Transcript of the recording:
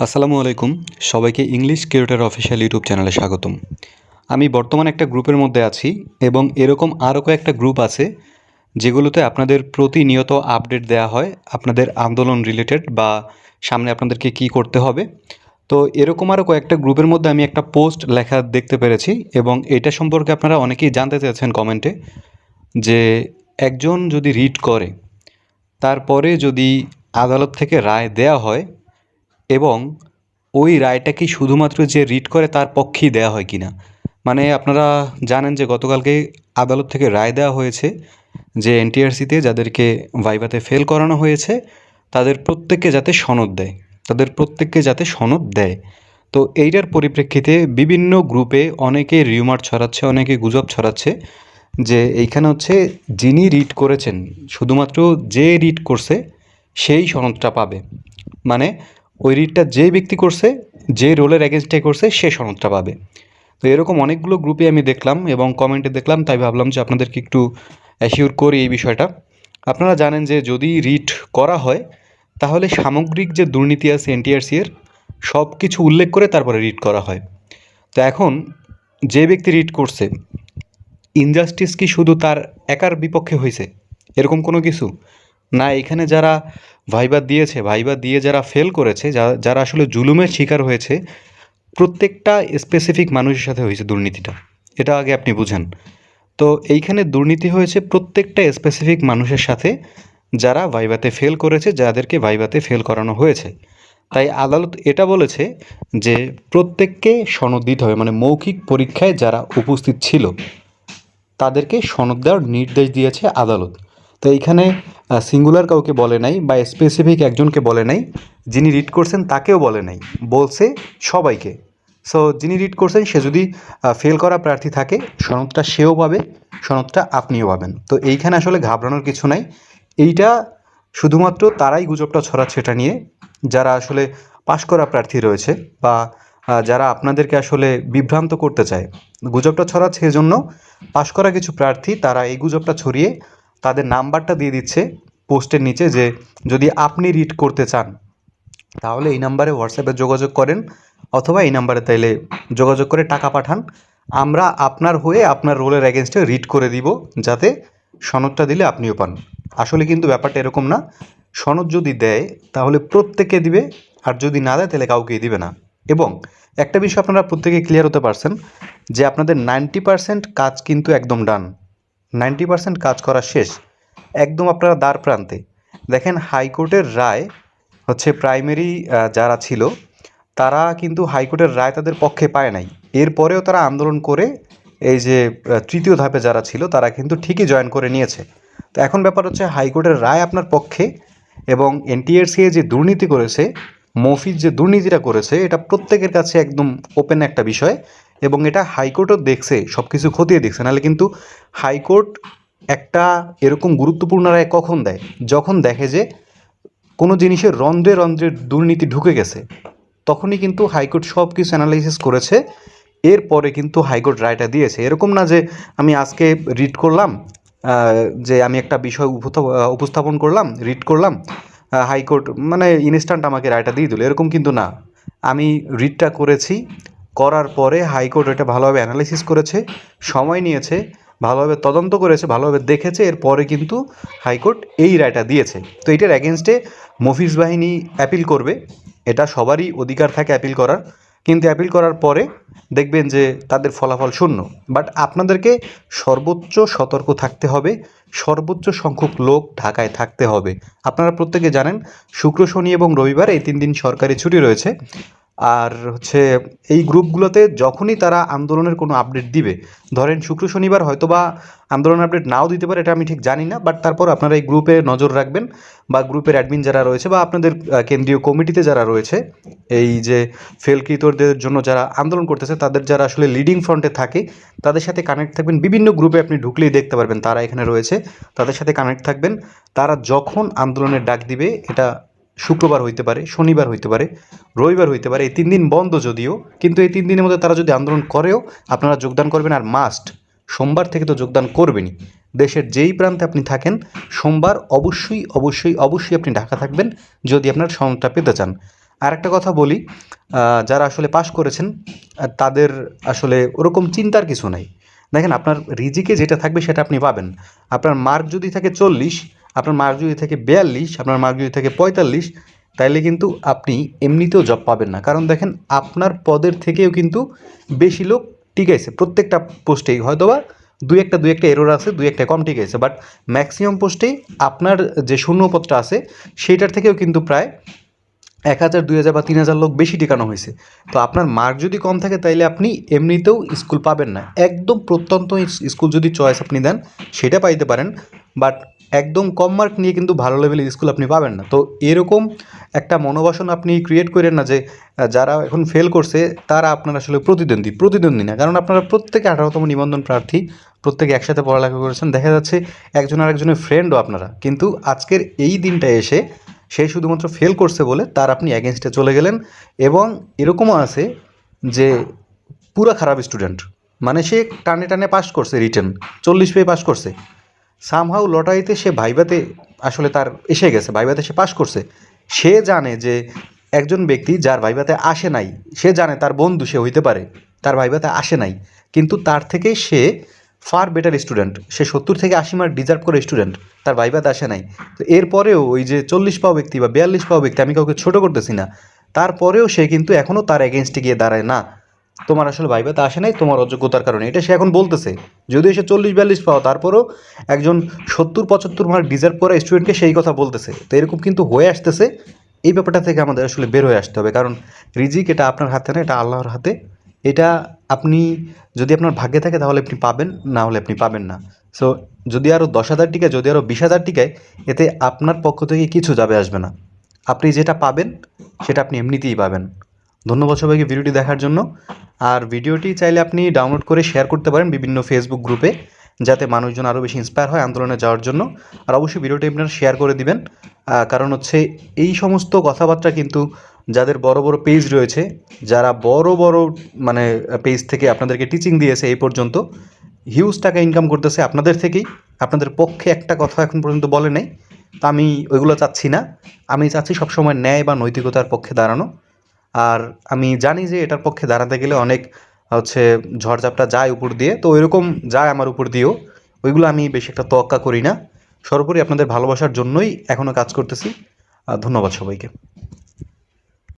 আসসালামু আলাইকুম। সবাইকে ইংলিশ কিউরেটার অফিসিয়াল ইউটিউব চ্যানেলে স্বাগতম। আমি বর্তমানে একটা গ্রুপের মধ্যে আছি এবং এরকম আরও কয়েকটা গ্রুপ আছে যেগুলোতে আপনাদের প্রতিনিয়ত আপডেট দেওয়া হয় আপনাদের আন্দোলন রিলেটেড বা সামনে আপনাদেরকে কি করতে হবে। তো এরকম আরও কয়েকটা গ্রুপের মধ্যে আমি একটা পোস্ট লেখা দেখতে পেরেছি এবং এটা সম্পর্কে আপনারা অনেকেই জানতে চেয়েছেন কমেন্টে যে একজন যদি রিড করে, তারপরে যদি আদালত থেকে রায় দেয়া হয় এবং ওই রায়টা কি শুধুমাত্র যে রিড করে তার পক্ষেই দেওয়া হয় কি না মানে আপনারা জানেন যে গতকালকে আদালত থেকে রায় দেওয়া হয়েছে যে এনটিআরসিতে যাদেরকে ভাইভাতে ফেল করানো হয়েছে, তাদের প্রত্যেককে যাতে সনদ দেয়, তাদের প্রত্যেককে যাতে সনদ দেয়। তো এইটার পরিপ্রেক্ষিতে বিভিন্ন গ্রুপে অনেকে রিউমার ছড়াচ্ছে, অনেকে গুজব ছড়াচ্ছে যে এইখানে হচ্ছে যিনি রিড করেছেন, শুধুমাত্র যে রিড করছে, সেই সনদটা পাবে। মানে ওই রিডটা যে ব্যক্তি করছে যে রোলের অ্যাগেনস্টে করছে, সে সনদটা পাবে। তো এরকম অনেকগুলো গ্রুপে আমি দেখলাম এবং কমেন্টে দেখলাম, তাই ভাবলাম যে আপনাদেরকে একটু অ্যাসিওর করি এই বিষয়টা। আপনারা জানেন যে যদি রিট করা হয়, তাহলে সামগ্রিক যে দুর্নীতি আছে এনটিআরসি এর সব কিছু উল্লেখ করে তারপরে রিট করা হয়। তো এখন যে ব্যক্তি রিট করছে ইনজাস্টিস কি শুধু তার একার বিপক্ষে হয়েছে এরকম কোনো কিছু? না, এখানে যারা ভাইবা দিয়েছে, ভাইবা দিয়ে যারা ফেল করেছে যারা আসলে জুলুমের শিকার হয়েছে, প্রত্যেকটা স্পেসিফিক মানুষের সাথে হয়েছে দুর্নীতিটা। এটা আগে আপনি বুঝেন। তো এইখানে দুর্নীতি হয়েছে প্রত্যেকটা স্পেসিফিক মানুষের সাথে যারা ভাইবাতে ফেল করেছে, যাদেরকে ভাইবাতে ফেল করানো হয়েছে। তাই আদালত এটা বলেছে যে প্রত্যেককে সনদ দিতে হবে মানে মৌখিক পরীক্ষায় যারা উপস্থিত ছিল, তাদেরকে সনদ দেওয়ার নির্দেশ দিয়েছে আদালত। তো এইখানে সিঙ্গুলার কাউকে বলে নাই বা স্পেসিফিক একজনকে বলে নাই, যিনি রিড করছেন তাকেও বলে নাই, বলছে সবাইকে। সো যিনি রিড করছেন, সে যদি ফেল করা প্রার্থী থাকে, সনদটা সেও পাবে, সনদটা আপনিও পাবেন। তো এইখানে আসলে ঘাবড়ানোর কিছু নাই। এইটা শুধুমাত্র তারাই গুজবটা ছড়াচ্ছে এটা নিয়ে, যারা আসলে পাশ করা প্রার্থী রয়েছে বা যারা আপনাদেরকে আসলে বিভ্রান্ত করতে চায়। গুজবটা ছড়াচ্ছে এজন্য পাশ করা কিছু প্রার্থী, তারা এই গুজবটা ছড়িয়ে তাদের নাম্বারটা দিয়ে দিচ্ছে পোস্টের নিচে যে যদি আপনি রিড করতে চান, তাহলে এই নাম্বারে হোয়াটসঅ্যাপে যোগাযোগ করেন অথবা এই নাম্বারে তাইলে যোগাযোগ করে টাকা পাঠান। আমরা আপনার হয়ে আপনার রোলের অ্যাগেনস্টে রিড করে দিব যাতে সনদটা দিলে আপনিও পান। আসলে কিন্তু ব্যাপারটা এরকম না। সনদ যদি দেয়, তাহলে প্রত্যেকে দিবে আর যদি না দেয়, তাহলে কাউকেই দিবে না। এবং একটা বিষয় আপনারা প্রত্যেকে ক্লিয়ার হতে পারছেন যে আপনাদের নাইনটি পার্সেন্ট কাজ কিন্তু একদম ডান নাইনটি পার্সেন্ট কাজ করা শেষ, একদম আপনারা দ্বার প্রান্তে। দেখেন হাইকোর্টের রায় হচ্ছে প্রাইমারি যারা ছিল, তারা কিন্তু হাইকোর্টের রায় তাদের পক্ষে পায় নাই। এরপরেও তারা আন্দোলন করে এই যে তৃতীয় ধাপে যারা ছিল, তারা কিন্তু ঠিকই জয়েন করে নিয়েছে। তো এখন ব্যাপার হচ্ছে হাইকোর্টের রায় আপনার পক্ষে এবং এনটিআরসি যে দুর্নীতি করেছে মফিজ যে দুর্নীতিটা করেছে, এটা প্রত্যেকের কাছে একদম ওপেন একটা বিষয় এবং এটা হাইকোর্টও দেখছে সব কিছু খতিয়ে দেখছে। নাহলে কিন্তু হাইকোর্ট একটা এরকম গুরুত্বপূর্ণ রায় কখন দেয়? যখন দেখে যে কোনো জিনিসের রন্ধ্রে রন্ধ্রে দুর্নীতি ঢুকে গেছে, তখনই কিন্তু হাইকোর্ট সব কিছু অ্যানালাইসিস করেছে, এরপরে কিন্তু হাইকোর্ট রায়টা দিয়েছে। এরকম না যে আমি আজকে রিড করলাম যে আমি একটা বিষয় উপস্থাপ- উপস্থাপন করলাম রিড করলাম হাইকোর্ট মানে ইনস্ট্যান্ট আমাকে রায়টা দিয়ে দিল। এরকম কিন্তু না। আমি রিটটা করেছি, করার পরে হাইকোর্ট এটা ভালোভাবে অ্যানালাইসিস করেছে, সময় নিয়েছে, ভালোভাবে তদন্ত করেছে, ভালোভাবে দেখেছে, এরপরে কিন্তু হাইকোর্ট এই রায়টা দিয়েছে। তো এটার অ্যাগেনস্টে মফিজ বাহিনী অ্যাপিল করবে। এটা সবারই অধিকার থাকে অ্যাপিল করার। কিন্তু অ্যাপিল করার পরে দেখবেন যে তাদের ফলাফল শূন্য। বাট আপনাদেরকে সর্বোচ্চ সতর্ক থাকতে হবে, সর্বোচ্চ সংখ্যক লোক ঢাকায় থাকতে হবে। আপনারা প্রত্যেকে জানেন, শুক্র, শনি এবং রবিবার এই তিন দিন সরকারি ছুটি রয়েছে। আর হচ্ছে এই গ্রুপগুলোতে যখনই তারা আন্দোলনের কোনো আপডেট দিবে, ধরেন শুক্র শনিবার হয়তোবা আন্দোলন আপডেট নাও দিতে পারে, এটা আমি ঠিক জানি না বাট তারপর আপনারা এই গ্রুপে নজর রাখবেন বা গ্রুপের অ্যাডমিন যারা রয়েছে বা আপনাদের কেন্দ্রীয় কমিটিতে যারা রয়েছে, এই যে ফেলকৃতদের জন্য যারা আন্দোলন করতেছে, তাদের যারা আসলে লিডিং ফ্রন্টে থাকে, তাদের সাথে কানেক্ট থাকবেন। বিভিন্ন গ্রুপে আপনি ঢুকলেই দেখতে পারবেন তারা এখানে রয়েছে, তাদের সাথে কানেক্ট থাকবেন। তারা যখন আন্দোলনের ডাক দিবে, এটা শুক্রবার হইতে পারে, শনিবার হইতে পারে, রবিবার হইতে পারে, এই তিন দিন বন্ধ যদিও, কিন্তু এই তিন দিনের মধ্যে তারা যদি আন্দোলন করেও আপনারা যোগদান করবেন আর মাস্ট সোমবার থেকে তো যোগদান করবেনই। দেশের যেই প্রান্তে আপনি থাকেন, সোমবার অবশ্যই অবশ্যই অবশ্যই আপনি ঢাকা থাকবেন যদি আপনার সনদটা পেতে চান। আর একটা কথা বলি যারা আসলে পাশ করেছেন তাদের আসলে ওরকম চিন্তার কিছু নাই। দেখেন, আপনার রিজিকে যেটা থাকবে সেটা আপনি পাবেন। আপনার মার্ক যদি থাকে চল্লিশ আপনার মার্ক যদি থাকে বিয়াল্লিশ, আপনার মার্ক যদি থাকে পঁয়তাল্লিশ, তাইলে কিন্তু আপনি এমনিতেও জব পাবেন না। কারণ দেখেন, আপনার পদের থেকেও কিন্তু বেশি লোক টিকাইছে প্রত্যেকটা পোস্টেই। হয়তোবা দুই একটা দুই একটা এরোর আছে, দুই একটা কম ঠিক আছে বাট ম্যাক্সিমাম পোস্টেই আপনার যে শূন্যপদটা আছে সেইটার থেকেও কিন্তু প্রায় এক হাজার, দুই হাজার বা তিন হাজার লোক বেশি টিকানো হয়েছে। তো আপনার মার্ক যদি কম থাকে, তাইলে আপনি এমনিতেও স্কুল পাবেন না। একদম প্রত্যন্ত স্কুল যদি চয়েস আপনি দেন, সেটা পাইতে পারেন। বাট একদম কম মার্ক নিয়ে কিন্তু ভালো লেভেলের স্কুল আপনি পাবেন না। তো এরকম একটা মনোবাসন আপনি ক্রিয়েট করেন না যে যারা এখন ফেল করছে, তারা আপনার আসলে প্রতিদ্বন্দ্বী প্রতিদ্বন্দ্বী না। কারণ আপনারা প্রত্যেকে আঠারোতম নিবন্ধন প্রার্থী, প্রত্যেকে একসাথে পড়ালেখা করেছেন। দেখা যাচ্ছে একজন আরেকজনের ফ্রেন্ডও আপনারা। কিন্তু আজকের এই দিনটা এসে সে শুধুমাত্র ফেল করছে বলে তার আপনি অ্যাগেনস্টে চলে গেলেন এবং এরকমও আছে যে, পুরা খারাপ স্টুডেন্ট মানে সে টানে টানে পাস করছে রিটার্ন চল্লিশ পেয়ে পাস করছে। সামহাউ লটারিতে সে ভাইভাতে আসলে তার এসে গেছে, ভাইভাতে সে পাশ করছে। সে জানে যে একজন ব্যক্তি যার ভাইভাতে আসে নাই, সে জানে তার বন্ধু সে হইতে পারে, তার ভাইভাতে আসে নাই। কিন্তু তার থেকে সে ফার বেটার স্টুডেন্ট সে সত্তর থেকে আশি মার্ক ডিজার্ভ করে স্টুডেন্ট তার ভাইভাতে আসে নাই। তো এরপরেও ওই যে চল্লিশ পাও ব্যক্তি বা বিয়াল্লিশ পাও ব্যক্তি, আমি কাউকে ছোটো করতেছি না, তারপরেও সে কিন্তু এখনও তার এগেনস্টে গিয়ে দাঁড়ায় না। তোমার আসলে ভাইভাতে আসে নাই, তোমার অযোগ্যতার কারণে। এটা সে এখন বলতেছে। যদিও সে চল্লিশ বিয়াল্লিশ পাও, তারপরও একজন সত্তর পঁচাত্তর মার্ক ডিজার্ভ করা স্টুডেন্টকে সেই কথা বলতেছে। তো এরকম কিন্তু হয়ে আসতেছে। এই ব্যাপারটা থেকে আমাদের আসলে বের হয়ে আসতে হবে। কারণ রিজিক এটা আপনার হাতে না, এটা আল্লাহর হাতে। এটা আপনি যদি আপনার ভাগ্যে থাকে তাহলে আপনি পাবেন, না হলে আপনি পাবেন না। সো যদি আরও দশ হাজার টিকায়, যদি আরও বিশ হাজার টিকায়, এতে আপনার পক্ষ থেকে কিছু যাবে, আসবে না। আপনি যেটা পাবেন, সেটা আপনি এমনিতেই পাবেন। ধন্যবাদ সবাইকে ভিডিওটি দেখার জন্য। আর ভিডিওটি চাইলে আপনি ডাউনলোড করে শেয়ার করতে পারেন বিভিন্ন ফেসবুক গ্রুপে যাতে মানুষজন আরও বেশি ইন্সপায়ার হয় আন্দোলনে যাওয়ার জন্য। আর অবশ্যই ভিডিওটি আপনারা শেয়ার করে দিবেন। কারণ হচ্ছে এই সমস্ত কথাবার্তা কিন্তু যাদের বড় বড় পেজ রয়েছে, যারা বড় বড় মানে পেজ থেকে আপনাদেরকে টিচিং দিয়েছে এই পর্যন্ত হিউজ টাকা ইনকাম করতেছে আপনাদের থেকেই, আপনাদের পক্ষে একটা কথা এখন পর্যন্ত বলে নাই। তা আমি ওইগুলো চাচ্ছি না। আমি চাচ্ছি সবসময় ন্যায় বা নৈতিকতার পক্ষে দাঁড়ানো। আর আমি জানি যে এটার পক্ষে দাঁড়াতে গেলে অনেক, হচ্ছে, ঝড়ঝাপটা যায় উপর দিয়ে, তো ওইরকম যায় আমার উপর দিয়েও। ওইগুলো আমি বেশি একটা তোয়াক্কা করি না। সর্বোপরি আপনাদের ভালোবাসার জন্যই এখনও কাজ করতেছি। ধন্যবাদ সবাইকে।